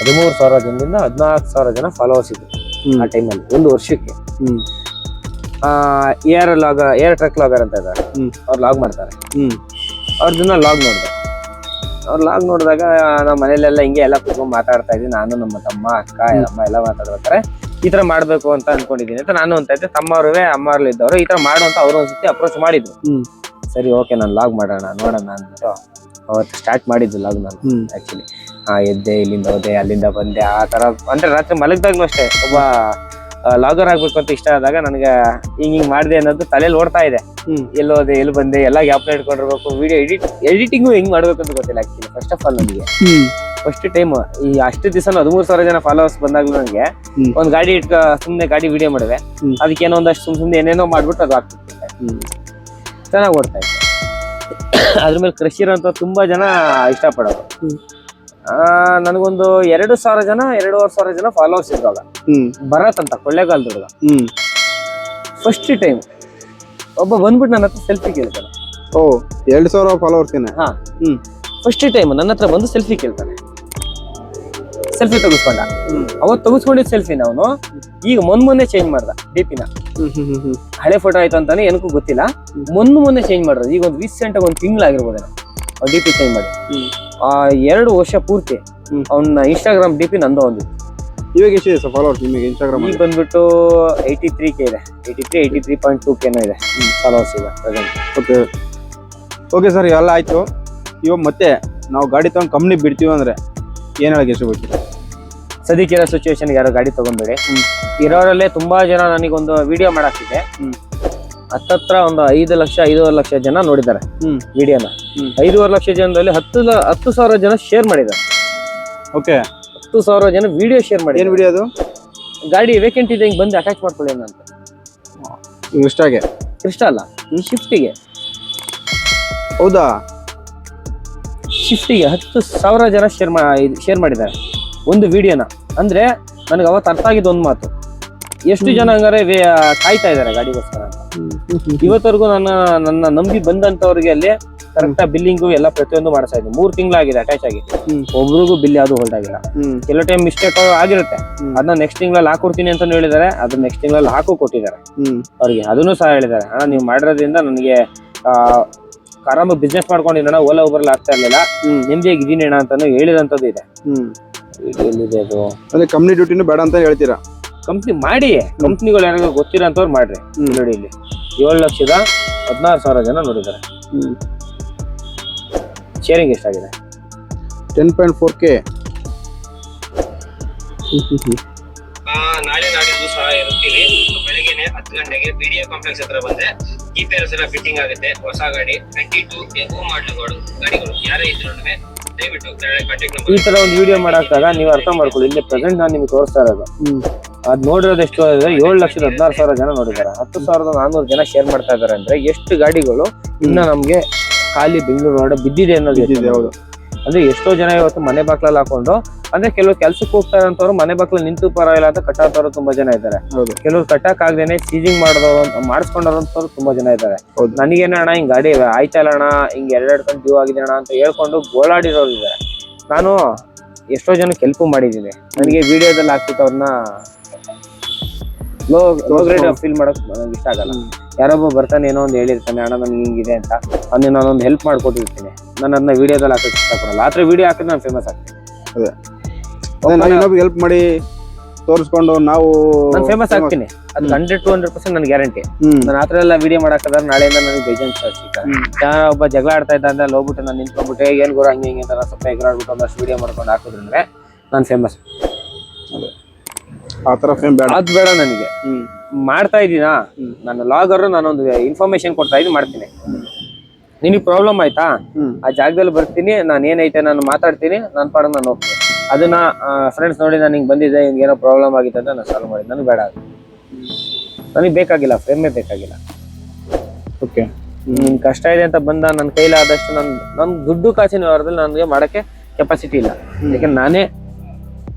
ಹದಿಮೂರು ಸಾವಿರ ಜನದಿಂದ ಹದಿನಾಲ್ಕು ಸಾವಿರ ಜನ ಫಾಲೋವರ್ಸ್ ಇದ್ರು. ಆ ಟೈಮಲ್ಲಿ ಒಂದು ವರ್ಷಕ್ಕೆ. ಹ್ಮ್. ಏರ್ ಲಾಗ ಏರ್ ಟ್ರಕ್ ಲಾಗರ್ ಅಂತ ಇದ್ದಾರೆ. ಅವ್ರು ಲಾಗ್ ಮಾಡ್ತಾರೆ. ಹ್ಮ್. ಅವ್ರದನ್ನ ಲಾಗ್ ನೋಡಿದೆ. ಅವ್ರು ಲಾಗ್ ನೋಡಿದಾಗ ನಮ್ಮ ಮನೇಲೆಲ್ಲ ಹಿಂಗೆ ಎಲ್ಲ ಕೂತ್ಕೊಂಡು ಮಾತಾಡ್ತಾ ಇದ್ದೀನಿ ನಾನು ನಮ್ಮ ತಮ್ಮ ಅಕ್ಕ ಅಮ್ಮ ಎಲ್ಲ ಮಾತಾಡ್ಬೇಕಾರೆ ಈ ತರ ಮಾಡ್ಬೇಕು ಅಂತ ಅನ್ಕೊಂಡಿದ್ದೀನಿ. ಅಂತ ನಾನು ಅಂತ ಇದ್ದೆ. ತಮ್ಮವ್ರವೇ ಅಮ್ಮವ್ರಲ್ಲಿ ಇದ್ದವರು ಈ ತರ ಮಾಡು ಅಂತ ಅವರು ಒಂದ್ಸತಿ ಅಪ್ರೋಚ್ ಮಾಡಿದ್ರು. ಸರಿ ಓಕೆ ನಾನು ಲಾಗ್ ಮಾಡೋಣ ನೋಡೋಣ ಅಂದ್ಬಿಟ್ಟು ಅವತ್ತು ಸ್ಟಾರ್ಟ್ ಮಾಡಿದ್ದು ಲಾಗ್ ನಾನು ಆಕ್ಚುಲಿ ಎದ್ದೆ ಇಲ್ಲಿಂದ ಹೋದೆ ಅಲ್ಲಿಂದ ಬಂದೆ. ಆ ತರ ಅಂದ್ರೆ ರಾತ್ರಿ ಮಲಗ್ದಾಗ್ಲೂ ಅಷ್ಟೇ. ಒಬ್ಬ ಲಾಗರ್ ಆಗ್ಬೇಕು ಅಂತ ಇಷ್ಟ ಆದಾಗ ನನಗೆ ಹಿಂಗ್ ಹಿಂಗ್ ಮಾಡಿದೆ ಅನ್ನೋದು ತಲೆಯಲ್ಲಿ ಓಡ್ತಾ ಇದೆ. ಎಲ್ಲಿ ಹೋದೆ ಎಲ್ಲಿ ಬಂದೆ ಎಲ್ಲ ಗ್ಯಾಪ್ ಇಟ್ಕೊಂಡಿರ್ಬೇಕು. ವಿಡಿಯೋ ಎಡಿಟ್ ಎಡಿಟಿಂಗು ಹೆಂಗ್ ಮಾಡ್ಬೇಕು ಅಂತ ಗೊತ್ತಿಲ್ಲ ಆಕ್ಚುಲಿ ಫಸ್ಟ್ ಆಫ್ ಆಲ್ ನನಗೆ. ಫಸ್ಟ್ ಟೈಮ್ ಈ ಅಷ್ಟು ದಿವಸ ಹದಿಮೂರು ಸಾವಿರ ಜನ ಫಾಲೋವರ್ಸ್ ಬಂದಾಗ್ಲೂ ನನಗೆ. ಒಂದ್ ಗಾಡಿ ಇಟ್ಕ ಸುಮ್ನೆ ಗಾಡಿ ವಿಡಿಯೋ ಮಾಡಿದೆ. ಅದಕ್ಕೆ ಏನೋ ಒಂದಷ್ಟು ಸುಮ್ ಸುಮ್ನೆ ಏನೇನೋ ಮಾಡ್ಬಿಟ್ಟು ಅದು ಆಗ್ತಿತ್ತು ಚೆನ್ನಾಗಿ ಓಡ್ತಾ ಇತ್ತು *coughs* ಅದ್ರ ಮೇಲೆ ಕೃಷಿ ಅಂತ ತುಂಬಾ ಜನ ಇಷ್ಟಪಡೋರು. ನನಗೊಂದು ಎರಡು ಸಾವಿರ ಜನ ಎರಡೂವರೆ ಸಾವಿರ ಜನ ಫಾಲೋವರ್ಸ್ ಇದ್ದಾಗ ಹ್ಮ್. ಭರತ್ ಅಂತ ಕೊಳ್ಳೇಗಾಲದ ಹುಡುಗ ಹ್ಮ್. ಫಸ್ಟ್ ಟೈಮ್ ಒಬ್ಬ ಬಂದ್ಬಿಟ್ಟು ನನ್ನ ಹತ್ರ ಸೆಲ್ಫಿ ಕೇಳ್ತಾನೆ. ಓ ಎರಡು ಸಾವಿರ ಫಾಲೋವರ್ಸ್ ಹಾ. ಹ್ಮ್. ಫಸ್ಟ್ ಟೈಮ್ ನನ್ನ ಹತ್ರ ಬಂದು ಸೆಲ್ಫಿ ಕೇಳ್ತಾನೆ. ಸೆಲ್ಫಿ ತೆಗಿಸ್ಕೊಂಡ. ಅವತ್ ಅವತ್ತು ಸೆಲ್ಫಿ ಸೆಲ್ಫಿನ ಅವನು ಈಗ ಮೊನ್ ಮೊನ್ನೆ ಚೇಂಜ್ ಮಾಡ್ದ ಡಿಪಿನ ಹಳೆ ಫೋಟೋ ಆಯ್ತು ಅಂತಾನೆ ಏನಕ್ಕೂ ಗೊತ್ತಿಲ್ಲ. ಮೊನ್ನೆ ಮೊನ್ನೆ ಚೇಂಜ್ ಮಾಡಿರೋದು ಈಗ ಒಂದು ರೀಸೆಂಟ್ ಆಗಿ ಒಂದು ತಿಂಗಳಾಗಿರ್ಬೋದೇನೋ. ಡಿ ಪಿ ಚೇಂಜ್ ಮಾಡಿ. ಆ ಎರಡು ವರ್ಷ ಪೂರ್ತಿ. ಅವನ ಇನ್ಸ್ಟಾಗ್ರಾಮ್ ಡಿ ಪಿ ನಂದು ಒಂದು. ಇವಾಗ ಎಷ್ಟಿದೆ ಸರ್ ಫಾಲೋವರ್ಸ್ ನಿಮಗೆ ಇನ್ಸ್ಟಾಗ್ರಾಮ್ ಈಗ ಬಂದ್ಬಿಟ್ಟು ಏಯ್ಟಿ ತ್ರೀ ಕೆ ಇದೆ. Eighty three eighty three point two ಕೆನೋ ಇದೆ ಫಾಲೋವರ್ಸ್ ಈಗ ಪ್ರೆಸೆಂಟ್ ಓಕೆ ಓಕೆ ಸರ್ ಎಲ್ಲ ಆಯಿತು. ಇವಾಗ ಮತ್ತೆ ನಾವು ಗಾಡಿ ತೊಗೊಂಡು ಕಂಪ್ನಿ ಬಿಡ್ತೀವಿ ಅಂದ್ರೆ ಏನ್ ಹೇಳಕ್ ಸದ್ಯಕ್ಕೆ ಸದ್ಯಕ್ಕಿರೋ ಸಿಚುವೇಶನ್ ಯಾರೋ ಗಾಡಿ ತೊಗೊಂಡ್ಬೇಡಿ. ಇರೋರಲ್ಲೇ ತುಂಬಾ ಜನ ನನಗೊಂದು ವಿಡಿಯೋ ಮಾಡಾಕ್ತಿದೆ. ಹತ್ತತ್ರ ಒಂದು ಐದು ಲಕ್ಷ ಐದೂವರೆ ಲಕ್ಷ ಜನ ನೋಡಿದ್ದಾರೆ ವಿಡಿಯೋನ. ಐದೂವರೆ ಲಕ್ಷ ಜನದಲ್ಲಿ ಹತ್ತು ಹತ್ತು ಸಾವಿರ ಜನ ಶೇರ್ ಮಾಡಿದ್ದಾರೆ. ಓಕೆ. ಹತ್ತು ಸಾವಿರ ಜನ ವಿಡಿಯೋ ಶೇರ್ ಮಾಡಿ ಏನು ವಿಡಿಯೋ ಅದು? ಗಾಡಿ ವೇಕೆಂಟ್ ಇದೆ ಹಿಂಗೆ ಬಂದು ಅಟ್ಯಾಚ್ ಮಾಡ್ಕೊಳ್ಳಿ ಅಂತ. ಇಷ್ಟಾಗೆ ಇಷ್ಟ ಅಲ್ಲ ಶಿಫ್ಟಿಗೆ ಹೌದಾ? ಶಿಫ್ಟಿಗೆ ಹತ್ತು ಸಾವಿರ ಜನ ಶೇರ್ ಮಾ ಶೇರ್ ಮಾಡಿದ್ದಾರೆ. ಒಂದು ವಿಡಿಯೋನ ಅಂದ್ರೆ ನನಗೆ ಅವತ್ತು ಅರ್ಥ ಆಗಿದ್ದು ಒಂದು ಮಾತು. ಎಷ್ಟು ಜನ ಹಂಗಾರೆ ಕಾಯ್ತಾ ಇದ್ದಾರೆ ಗಾಡಿಗೋಸ್ಕರ ಅಂತ. ಇವತ್ತವರೆಗೂ ನನ್ನ ನನ್ನ ನಂಬಿ ಬಂದಂತವ್ರಿಗೆ ಅಲ್ಲಿ ಕರೆಕ್ಟ್ ಬಿಲ್ಲಿಂಗು ಎಲ್ಲ ಪ್ರತಿಯೊಂದು ಮಾಡಿಸ್ತಾ ಇದ್ದೀನಿ ಮೂರ್ ತಿಂಗಳಾಗಿದೆ ಅಟ್ಯಾಚ್ ಆಗಿ. ಒಬ್ರಿಗೂ ಬಿಲ್ ಯಾವ್ದು ಹೋಲ್ಡ್ ಆಗಿಲ್ಲ. ಕೆಲವು ಟೈಮ್ ಮಿಸ್ಟೇಕ್ ಆಗಿರುತ್ತೆ. ಅದನ್ನ ನೆಕ್ಸ್ಟ್ ತಿಂಗಳಲ್ಲಿ ಹಾಕೊಡ್ತೀನಿ ಅಂತ ಹೇಳಿದ್ದಾರೆ. ಅದು ನೆಕ್ಸ್ಟ್ ತಿಂಗಳಲ್ಲಿ ಹಾಕು ಕೊಟ್ಟಿದ್ದಾರೆ. ಅವ್ರಿಗೆ ಅದನ್ನು ಸಹ ಹೇಳಿದ್ದಾರೆ. ಅಣ್ಣ ನೀವು ಮಾಡಿರೋದ್ರಿಂದ ನನಗೆ ಆರಾಮ ಬಿಸ್ನೆಸ್ ಮಾಡ್ಕೊಂಡಿದ್ದಣ್ಣ ಓಲಾ ಊಬರ್ಲಿ ಆಗ್ತಾ ಇರ್ಲಿಲ್ಲ. ಹ್ಮ್. ನೆಮ್ಮದಿಯಾಗಿ ಇದೀನಿ ಅಣ್ಣ ಅಂತಾನು ಹೇಳಿದಂತದ್ದು ಇದೆ. ಹ್ಮ್. ಎಲ್ಲಿದೆ ಅದು? ಅದೇ ಕಂಪ್ನಿ ಡ್ಯೂಟಿನೂ ಬೇಡ ಅಂತ ಹೇಳ್ತೀರಾ? ಕಂಪ್ನಿ ಮಾಡಿ ಕಂಪ್ನಿಗಳು ಯಾರಿಗೂ ಗೊತ್ತಿರೋಂಥವ್ರು ಮಾಡ್ರಿ. ಹ್ಮ್. ನೋಡಿ ಇಲ್ಲಿ. ಏಳು ಲಕ್ಷದ ಹದಿನಾರು ಸಾವಿರ ಜನ ನೋಡಿದ್ದಾರೆ. ಶೇರಿಂಗ್ ಎಷ್ಟಾಗಿದೆ? ಟೆನ್ ಪಾಯಿಂಟ್ ಫೋರ್ ಕೆ ನಾಳೆ ನಾಡಿದ್ದು ಸಹ ಇರುತ್ತೀವಿ. ಬೆಳಗ್ಗೆನೆ ಹತ್ತು ಗಂಟೆಗೆ ಬಿಡಿಎ ಕಾಂಪ್ಲೆಕ್ಸ್ ಹತ್ರ ಬಂದ್ರೆ ಈ ಪೇರ್ಸ್ ಎಲ್ಲ ಫಿಟ್ಟಿಂಗ್ ಆಗುತ್ತೆ. ಹೊಸ ಗಾಡಿ ಟ್ವೆಂಟಿ ಟು ಎಕೋ ಮಾಡಲುಗಳು ಗಾಡಿಗಳು ಯಾರೇ ಇದ್ರು ದಯವಿಟ್ಟು ಕಾಂಟ್ಯಾಕ್ಟ್ ಈ ತರ ಒಂದು ವಿಡಿಯೋ ಮಾಡಾಕ್ದಾಗ ನೀವು ಅರ್ಥ ಮಾಡ್ಕೊಳ್ಳಿ. ಇಲ್ಲಿ ಪ್ರೆಸೆಂಟ್ ನಾನು ನಿಮ್ಗೆ ತೋರಿಸ್ತಾ ಇರೋದು. ಅದ್ ನೋಡಿರೋದು ಎಷ್ಟು ಅಂದ್ರೆ ಏಳು ಲಕ್ಷದ ಹದಿನಾರು ಸಾವಿರ ಜನ ನೋಡಿದ್ದಾರೆ. ಹತ್ತು ಸಾವಿರದ ನಾನ್ನೂರು ಜನ ಶೇರ್ ಮಾಡ್ತಾ ಇದ್ದಾರೆ ಅಂದ್ರೆ ಎಷ್ಟು ಗಾಡಿಗಳು ಇನ್ನ ನಮ್ಗೆ ಖಾಲಿ ಬೆಂಗಳೂರು ಹೊರಡೆ ಬಿದ್ದಿದೆ ಅನ್ನೋದು ಇದೆ ಹೌದು. ಅಂದ್ರೆ ಎಷ್ಟೋ ಜನ ಇವತ್ತು ಮನೆ ಬಾಕ್ಲಲ್ಲಿ ಹಾಕೊಂಡು ಅಂದ್ರೆ ಕೆಲವು ಕೆಲ್ಸಕ್ಕೆ ಹೋಗ್ತಾರೆ ಅಂತವ್ರು ಮನೆ ಬಾಕ್ಲ ನಿಂತು ಪರವಾಗಿಲ್ಲ ಅಂತ ಕಟ್ಟಾತವ್ರು ತುಂಬಾ ಜನ ಇದ್ದಾರೆ. ಹೌದು. ಕೆಲವ್ರು ಕಟ್ಟಕ್ ಆಗದೇನೆ ಸೀಜಿಂಗ್ ಮಾಡಿದವರು ಮಾಡಿಸ್ಕೊಂಡವ್ರಂತವ್ರು ತುಂಬಾ ಜನ ಇದ್ದಾರೆ. ಹೌದು. ನನಗೇನ ಅಣ್ಣ ಹಿಂಗ್ ಗಾಡಿ ಆಯ್ತಲ್ಲ ಅಣ್ಣ ಹಿಂಗ್ ಎರಡೆರಡು ಕಣ್ ಡ್ಯೂ ಆಗಿದೆ ಅಣ್ಣ ಅಂತ ಹೇಳ್ಕೊಂಡು ಗೋಳಾಡಿರೋರು ಇದ್ದಾರೆ. ನಾನು ಎಷ್ಟೋ ಜನ ಕೆಲ್ಪು ಮಾಡಿದ್ದೀನಿ. ನನಗೆ ವಿಡಿಯೋದಲ್ಲಿ ಹಾಕ್ಬಿಟ್ಟು ಅವ್ರನ್ನ ಲೋ ಲೋ ಗ್ರೇಡ್ ಫೀಲ್ ಮಾಡಕ್ ನನಗೆ ಇಷ್ಟ ಆಗಲ್ಲ. ಯಾರೊಬ್ಬ ಬರ್ತಾನೆ ಏನೋ ಒಂದು ಹೇಳಿರ್ತಾನೆ ಅಣ್ಣ ನನ್ಗೆ ಹಿಂಗಿದೆ ಅಂತ ಅವ್ನಿಗೆ ನಾನೊಂದು ಹೆಲ್ಪ್ ಮಾಡ್ಕೊಟ್ಟಿರ್ತೀನಿ. ನಾನು ಅದನ್ನ ವಿಡಿಯೋದಲ್ಲಿ ಹಾಕಕ್ಕೆ ಇಷ್ಟಪಡಲ್ಲ. ಆದ್ರೆ ವಿಡಿಯೋ ಹಾಕಿದ್ರೆ ನಾನು ಫೇಮಸ್ ಆಗ್ತೀನಿ. ಅದೇ. ಅದೇ ಹೆಲ್ಪ್ ಮಾಡಿ ತೋರಿಸ್ಕೊಂಡು ನಾವು ನಾನು ಫೇಮಸ್ ಆಗ್ತೀನಿ. ಅದು ಹಂಡ್ರೆಡ್ ಟು ಹಂಡ್ರೆಡ್ ಪರ್ಸೆಂಟ್ ನನ್ಗೆ ಗ್ಯಾರಂಟಿ ನಾನು ನಾನು ಆತರ ಎಲ್ಲ ವಿಡಿಯೋ ಮಾಡಕ್ಕಾದ್ರೆ ನಾಳೆಯಿಂದ ನನಗೆ ಬೇಜನ್ ಸಿಗ್ತಾರೆ ಯಾರ ಒಬ್ಬ ಜಗಳ ಆಡ್ತಾ ಇದ್ದ ಅಂದ್ರೆ ಅಲ್ಲಿ ಹೋಗ್ಬಿಟ್ಟು ನಾನು ನಿಂತ್ಕೊಂಡ್ಬಿಟ್ಟು ಏನು ಏನ್ ಗುರು ಹಂಗೆ ಹಿಂಗೆ ಅಂತ ನಾನ್ ಸ್ವಲ್ಪ ಎಗರಾಡ್ಬಿಟ್ಟು ಒಂದಷ್ಟು ವಿಡಿಯೋ ಮಾಡ್ಕೊಂಡು ಹಾಕಿದ್ರೆ ನಾನು ಫೇಮಸ್ ಆ ತರ ಫೇಮ್ ಬೇಡ. ಅದ್ ಬೇಡ ನನಗೆ. ಹ್ಮ್. ಮಾಡ್ತಾ ಇದ್ದೀನಾ? ನನ್ನ ಲಾಗರ್ ನಾನೊಂದು ಇನ್ಫಾರ್ಮೇಶನ್ ಕೊಡ್ತಾ ಇದ್ದೀನಿ ಮಾಡ್ತೀನಿ. ನಿನಗೆ ಪ್ರಾಬ್ಲಮ್ ಆಯ್ತಾ? ಆ ಜಾಗದಲ್ಲಿ ಬರ್ತೀನಿ ನಾನು ಏನೈತೆ ನಾನು ಮಾತಾಡ್ತೀನಿ ನನ್ನ ಪಾಡ ನಾನು ಹೋಗ್ತೀನಿ. ಅದನ್ನ ಫ್ರೆಂಡ್ಸ್ ನೋಡಿ ನಾನು ಹಿಂಗೆ ಬಂದಿದ್ದೆ ಹಿಂಗೆ ಏನೋ ಪ್ರಾಬ್ಲಮ್ ಆಗಿತ್ತು ಅಂತ ನಾನು ಸಾಲ್ವ್ ಮಾಡಿದ್ದು. ನನಗೆ ಬೇಡ ಅದು. ನನಗೆ ಬೇಕಾಗಿಲ್ಲ ಫ್ರೇಮೇ ಬೇಕಾಗಿಲ್ಲ. ಓಕೆ ನಿನ್ ಕಷ್ಟ ಇದೆ ಅಂತ ಬಂದ ನನ್ನ ಕೈಲಾದಷ್ಟು ನನ್ನ ನನ್ನ ದುಡ್ಡು ಕಾಸಿನ ವ್ಯವಹಾರದಲ್ಲಿ ನನಗೆ ಮಾಡೋಕ್ಕೆ ಕೆಪಾಸಿಟಿ ಇಲ್ಲ. ಯಾಕಂದ್ರೆ ನಾನೇ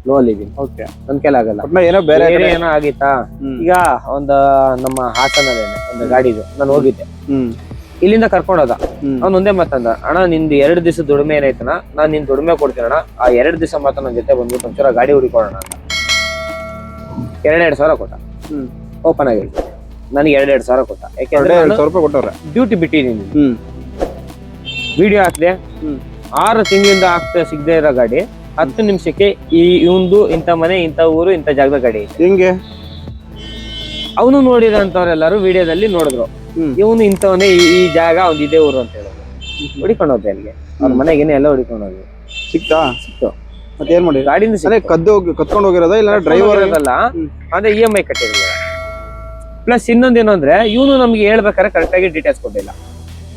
ಲೋ ಅಲ್ಲಿದ್ದೀನಿ ಓಕೆ ನನ್ ಆಗಲ್ಲ. ಏನೋ ಬೇರೆ ಏನೋ ಆಗಿತ್ತಾ. ಈಗ ಒಂದು ನಮ್ಮ ಹಾಸನಲ್ಲೇನೆ ಒಂದು ಗಾಡಿ ಇದೆ. ನಾನು ಹೋಗಿದ್ದೆ. ಇಲ್ಲಿಂದ ಕರ್ಕೊಂಡೋದ ಅವ್ನು ಒಂದೇ ಮಾತಂದ ಅಣ್ಣ ನಿಂದು ಎರಡು ದಿವಸ ದುಡಿಮೆ ಏನೈತನ ನಾನು ನಿನ್ ದುಡಿಮೆ ಕೊಡ್ತೀನಿ ಅಣ್ಣ ಆ ಎರಡು ದಿವಸ ಮಾತ್ರ ನನ್ನ ಜೊತೆ ಬಂದ್ಬಿಟ್ಟು ಒಂಚೂರ ಗಾಡಿ ಹುಡಿಕೊಳ್ಳೋಣ ಅಂತ. ಎರಡೆರಡು ಸಾವಿರ ಕೊಟ್ಟ. ಹ್ಮ್. ಓಪನ್ ಆಗಿ ನನಗೆ ಎರಡೆರಡು ಸಾವಿರ ಕೊಟ್ಟ. ಎರಡೇ ಯಾಕೆಂದ್ರೆ ಎರಡು ಸಾವಿರ ರೂಪಾಯಿ ಕೊಟ್ಟವ್ರೆ. ಡ್ಯೂಟಿ ಬಿಟ್ಟಿದ್ದೀನಿ. ಹ್ಮ್. ವಿಡಿಯೋ ಹಾಕ್ದೆ ಹ್ಮ್. ಆರು ತಿಂಗಳಿಂದ ಆಗ್ತಾ ಸಿಗದೆ ಇರೋ ಗಾಡಿ. ಹತ್ತು ನಿಮಿಷಕ್ಕೆ ಈ ಇವಂದು ಇಂಥ ಮನೆ ಇಂಥ ಊರು ಇಂಥ ಜಾಗದ ಗಾಡಿ ಐತೆ. ಹೆಂಗೆ? ಅವನು ನೋಡಿದಂತವ್ರೆಲ್ಲಾರು ವಿಡಿಯೋದಲ್ಲಿ ನೋಡಿದ್ರು. ಇವನು ಇಂಥವನೇ ಈ ಜಾಗ ಅವ್ನು ಇದೇ ಊರು ಅಂತ ಹೇಳಿದ್ರು. ಹುಡಿಕೊಂಡು ಹೋದೆ ಅಲ್ಲಿಗೆ. ಅವ್ರ ಮನೆಗೇನೆ ಎಲ್ಲ ಹುಡಿಕೊಂಡು ಹೋದ್ವಿ ಸಿಕ್ತಾ? ಸಿಕ್ತು. ಮತ್ತೆ ಏನ್ ಮಾಡಿ ಗಾಡಿನ ಅದೇ ಕದ್ದು ಹೋಗಿ ಕತ್ಕೊಂಡು ಹೋಗಿರೋದ? ಇಲ್ಲ ಡ್ರೈವರ್ ಇರಲ್ಲ ಅಂದ್ರೆ ಅದೇ ಇ ಎಂ ಐ ಕಟ್ಟಿರಲಿಲ್ಲ ಪ್ಲಸ್ ಇನ್ನೊಂದೇನು ಅಂದ್ರೆ ಇವನು ನಮ್ಗೆ ಹೇಳ್ಬೇಕಾದ್ರೆ ಕರೆಕ್ಟಾಗಿ ಡೀಟೇಲ್ಸ್ ಕೊಟ್ಟಿಲ್ಲ.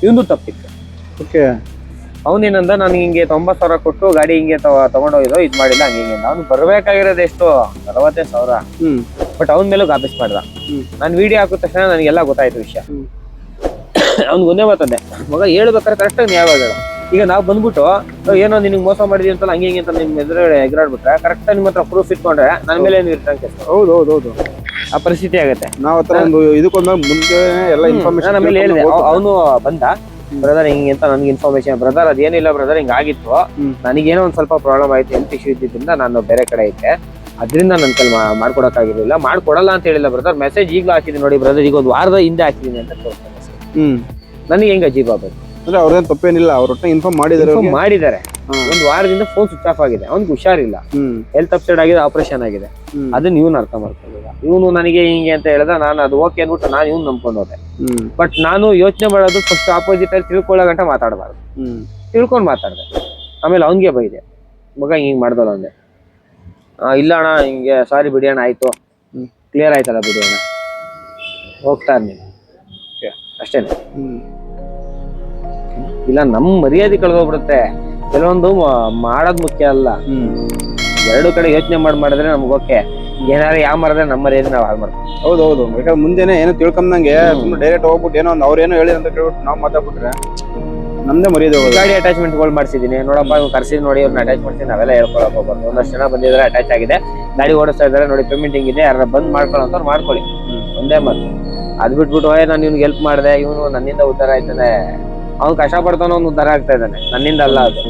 ಇವನು ತಪ್ಪಿತ್ತು. ಓಕೆ ಅವನೇನಂದ ನಾನು ಹಿಂಗೆ ತೊಂಬತ್ ಸಾವಿರ ಕೊಟ್ಟು ಗಾಡಿ ಹಿಂಗೆ ತಗೊಂಡೋಗಿದ್ರು ತಗೊಂಡೋಗಿದ್ದು ಇದು ಮಾಡಿಲ್ಲ ಹಂಗೆ ಅವ್ನು ಬರ್ಬೇಕಾಗಿರೋದು ಎಷ್ಟು? ಅರವತ್ತೈದು ಸಾವಿರ. ಹ್ಮ್. ಬಟ್ ಅವನ ಮೇಲೂ ಗಾಬೀಸ್ ಮಾಡ್ದ. ನಾನು ವಿಡಿಯೋ ಹಾಕಿದ ತಕ್ಷಣ ನನಗೆಲ್ಲ ಗೊತ್ತಾಯ್ತು ವಿಷಯ. ಹ್ಮ್. ಅವ್ನಿಗೆ ಒಂದೇ ಮಾತಂದೆ. ಮಗ ಹೇಳ್ಬೇಕಾದ್ರೆ ಕರೆಕ್ಟಾಗಿ ನ್ಯಾಯ ಯಾವಾಗ ಈಗ ನಾವು ಬಂದ್ಬಿಟ್ಟು "ಓ, ಏನೋ ನಿನಗೆ ಮೋಸ ಮಾಡಿದೀವಿ ಅಂತಲ್ಲ ಹಂಗೆ ಹಿಂಗೆ ಅಂತ ನಿಮ್ ಎದುರುಗಡೆ ಎಗರಾಡ್ಬಿಟ್ರೆ ಕರೆಕ್ಟ್ ನಿಮ್ಮ ಹತ್ರ ಪ್ರೂಫ್ ಇಟ್ಕೊಂಡ್ರೆ ನನ್ನ ಮೇಲೆ ಏನು ಇರ್ತಾನೆ ಹೌದು ಹೌದು ಹೌದು. ಆ ಪರಿಸ್ಥಿತಿ ಆಗುತ್ತೆ. ನಾವ್ ಹತ್ರ ಒಂದು ಇದಕ್ಕೊಂದ ಮುಂದೆ ಎಲ್ಲ ಇನ್ಫಾರ್ಮೇಶನ್ ಆಮೇಲೆ ಹೇಳಿದೆ ಅವನು ಬಂದ. ಬ್ರದರ್ ಹಿಂಗೆ ಅಂತ ನನ್ಗೆ ಇನ್ಫಾರ್ಮೇಶನ್ ಬ್ರದರ್ ಅದೇನಿಲ್ಲ ಬ್ರದರ್ ಹಿಂಗ್ ಆಗಿತ್ತು. ಹ್ಮ್. ನನಗೇನೋ ಒಂದ್ ಸ್ವಲ್ಪ ಪ್ರಾಬ್ಲಮ್ ಆಯ್ತು ಹೆಲ್ತ್ ಇಶ್ಯೂ ಇದ್ದಿದ್ದರಿಂದ ನಾನು ಬೇರೆ ಕಡೆ ಇದ್ದೆ. ಅದರಿಂದ ನನ್ನ ಕೈಲಿ ಮಾಡ್ಕೊಡಕ್ಕಾಗಿರ್ಲಿಲ್ಲ. ಮಾಡ್ಕೊಡಲ್ಲ ಅಂತ ಹೇಳಿಲ್ಲ ಬ್ರದರ್ ಮೆಸೇಜ್ ಈಗಲೂ ಹಾಕಿದ್ದೀನಿ ನೋಡಿ ಬ್ರದರ್ ಈಗ ಒಂದು ವಾರದ ಹಿಂದೆ ಹಾಕಿದ್ದೀನಿ ಅಂತ ತೋರಿಸ್ತಾರೆ ನನಗೆ ಹೆಂಗ್ ಅಜೀಬ್ ಆಗಬೇಕು? ಅಂದ್ರೆ ಅವ್ರೇನು ತಪ್ಪೇನಿಲ್ಲ ಅವ್ರ ಇನ್ಫಾರ್ಮ್ ಮಾಡಿದ್ದಾರೆ ಮಾಡಿದ್ದಾರೆ. ಒಂದು ವಾರದಿಂದ ಫೋನ್ ಸ್ವಿಚ್ ಆಫ್ ಆಗಿದೆ. ಅವ್ನಿಗೆ ಹುಷಾರಿಲ್ಲ. ಹೆಲ್ತ್ ಅಪ್ಸೆಟ್ ಆಗಿದೆ ಆಪರೇಷನ್ ಆಗಿದೆ. ಅದನ್ನ ಇವನು ಅರ್ಥ ಮಾಡ್ಕೊಂಡಿಲ್ಲ. ಇವನು ನನಗೆ ಹಿಂಗೆ ಅಂತ ಹೇಳ್ದ ನಾನು ಅದು ಓಕೆ ಅಂದ್ಬಿಟ್ಟು ನಾನು ಇವ್ನು ನಂಬ್ಕೊಂಡು ಹೋದೆ ಬಟ್ ನಾನು ಯೋಚನೆ ಮಾಡೋದು ಫಸ್ಟ್ ಆಪೋಸಿಟ್ ಅಲ್ಲಿ ತಿಳ್ಕೊಳ್ಳೋ ಗಂಟ ಮಾತಾಡಬಾರ್ದು. ತಿಳ್ಕೊಂಡು ಮಾತಾಡಿದೆ. ಆಮೇಲೆ ಅವನಿಗೆ ಬೈದೆ. ಮಗ ಹಿಂಗೆ ಮಾಡ್ದಲ್ಲ ಅಂದೆ ಇಲ್ಲ ಅಣ್ಣ ಹಿಂಗೆ ಸಾರಿ ಬಿಡಿ ಅಣ್ಣ ಆಯ್ತು. ಕ್ಲಿಯರ್ ಆಯ್ತಲ್ಲ ಬಿಡಿ ಅಣ್ಣ. ಹೋಗ್ತಾ ನೀನು ಅಷ್ಟೇನೆ. ಇಲ್ಲ ನಮ್ಮ ಮರ್ಯಾದೆ ಕಳೆದೋಗ್ಬಿಡುತ್ತೆ ಕೆಲವೊಂದು ಮಾಡೋದ್ ಮುಖ್ಯ ಅಲ್ಲ. ಎರಡು ಕಡೆ ಯೋಚನೆ ಮಾಡಿ ಮಾಡಿದ್ರೆ ನಮ್ಗೆ ಓಕೆ ಏನಾರ ಯಾವ ಮಾಡಿದ್ರೆ ನಮ್ಮ ಮರ್ಯಾದೆ ನಾವು ಹಾಳು ಮಾಡ್ತೀವಿ. ಹೌದು ಹೌದು. ಯಾಕಂದ್ರೆ ಮುಂದೆನೆ ಏನೋ ತಿಳ್ಕೊಂಡಂಗೆ ಸುಮ್ಮನೆ ಡೈರೆಕ್ಟ್ ಹೋಗ್ಬಿಟ್ಟು ಏನೋ ಒಂದು ಅವ್ರೇನೋ ಹೇಳಿ ಅಂತ ಕೇಳ್ಬಿಟ್ಟು ನಾವು ಮಾತಾಡ್ಬಿಟ್ರೆ ನಮ್ದೇ ಮರ್ಯಾದೆ ಹೋಗೋದು. ಗಾಡಿ ಅಟ್ಯಾಚ್ಮೆಂಟ್ಗಳು ಮಾಡಿಸಿದ್ದೀನಿ ನೋಡಪ್ಪ ಇವ್ನು ಕರ್ಸಿದ್ ನೋಡಿ ಅವ್ರನ್ನ ಅಟ್ಯಾಚ್ ಮಾಡ್ತೀನಿ ನಾವೆಲ್ಲ ಹೇಳ್ಕೊಳಕ್ ಹೋಗ್ಬಾರ್ದು. ಒಂದಷ್ಟು ಜನ ಬಂದಿದ್ರೆ ಅಟ್ಯಾಚ್ ಆಗಿದೆ. ಗಾಡಿ ಓಡಿಸ್ತಾ ಇದ್ದಾರೆ ನೋಡಿ ಪೇಮೆಂಟ್ ಹಿಂಗಿದೆ ಯಾರ ಬಂದ್ ಮಾಡ್ಕೊಳ್ಳೋ ಅಂತ ಮಾಡ್ಕೊಳ್ಳಿ. ಒಂದೇ ಮಾತು. ಅದ್ ಬಿಟ್ಬಿಟ್ಟು ನಾನು ಇವ್ನಿಗೆ ಹೆಲ್ಪ್ ಮಾಡಿದೆ ಇವನು ನನ್ನಿಂದ ಉದ್ಧಾರ ಆಯ್ತಾನೆ. ಅವ್ನು ಕಷ್ಟ ಪಡ್ತಾನೋ ಒಂದು ಉದ್ದಾರ ಆಗ್ತಾ ಇದ್ದಾನೆ. ನನ್ನಿಂದ ಅಲ್ಲ ಅದು.